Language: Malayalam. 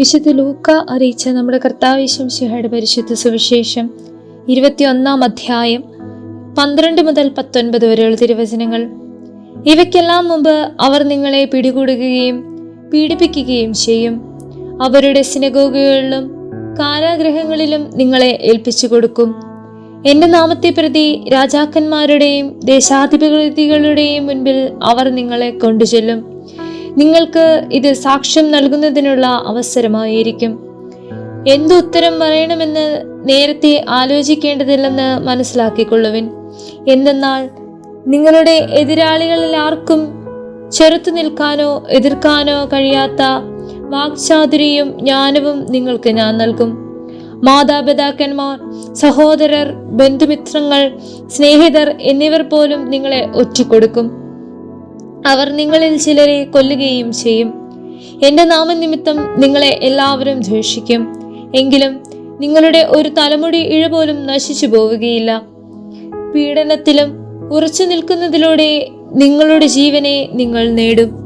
വിശുദ്ധ ലൂക്ക അറിയിച്ച നമ്മുടെ കർത്താവിശം ശിഹയുടെ പരിശുദ്ധ സുവിശേഷം ഇരുപത്തിയൊന്നാം അധ്യായം പന്ത്രണ്ട് മുതൽ പത്തൊൻപത് വരെയുള്ള തിരുവചനങ്ങൾ. ഇവയ്ക്കെല്ലാം മുമ്പ് അവർ നിങ്ങളെ പിടികൂടുകയും പീഡിപ്പിക്കുകയും ചെയ്യും. അവരുടെ സിനഗോഗുകളിലും കാരാഗ്രഹങ്ങളിലും നിങ്ങളെ ഏൽപ്പിച്ചു കൊടുക്കും. എന്റെ നാമത്തെ പ്രതി രാജാക്കന്മാരുടെയും ദേശാധിപതികളുടെയും മുൻപിൽ അവർ നിങ്ങളെ കൊണ്ടുചെല്ലും. നിങ്ങൾക്ക് ഇത് സാക്ഷ്യം നൽകുന്നതിനുള്ള അവസരമായിരിക്കും. എന്തു ഉത്തരം പറയണമെന്ന് നേരത്തെ ആലോചിക്കേണ്ടതില്ലെന്ന് മനസ്സിലാക്കിക്കൊള്ളുവിൻ. എന്തെന്നാൽ നിങ്ങളുടെ എതിരാളികളിൽ ആർക്കും ചെറുത്തു നിൽക്കാനോ എതിർക്കാനോ കഴിയാത്ത വാക്ചാതുരിയും ജ്ഞാനവും നിങ്ങൾക്ക് ഞാൻ നൽകും. മാതാപിതാക്കന്മാർ സഹോദരർ ബന്ധുമിത്രങ്ങൾ സ്നേഹിതർ എന്നിവർ പോലും നിങ്ങളെ ഒറ്റിക്കൊടുക്കും. അവർ നിങ്ങളിൽ ചിലരെ കൊല്ലുകയും ചെയ്യും. എന്റെ നാമനിമിത്തം നിങ്ങളെ എല്ലാവരും ദ്വേഷിക്കും. എങ്കിലും നിങ്ങളുടെ ഒരു തലമുടി ഇഴ പോലും നശിച്ചു പോവുകയില്ല. പീഡനത്തിലും ഉറച്ചു നിൽക്കുന്നതിലൂടെ നിങ്ങളുടെ ജീവനെ നിങ്ങൾ നേടും.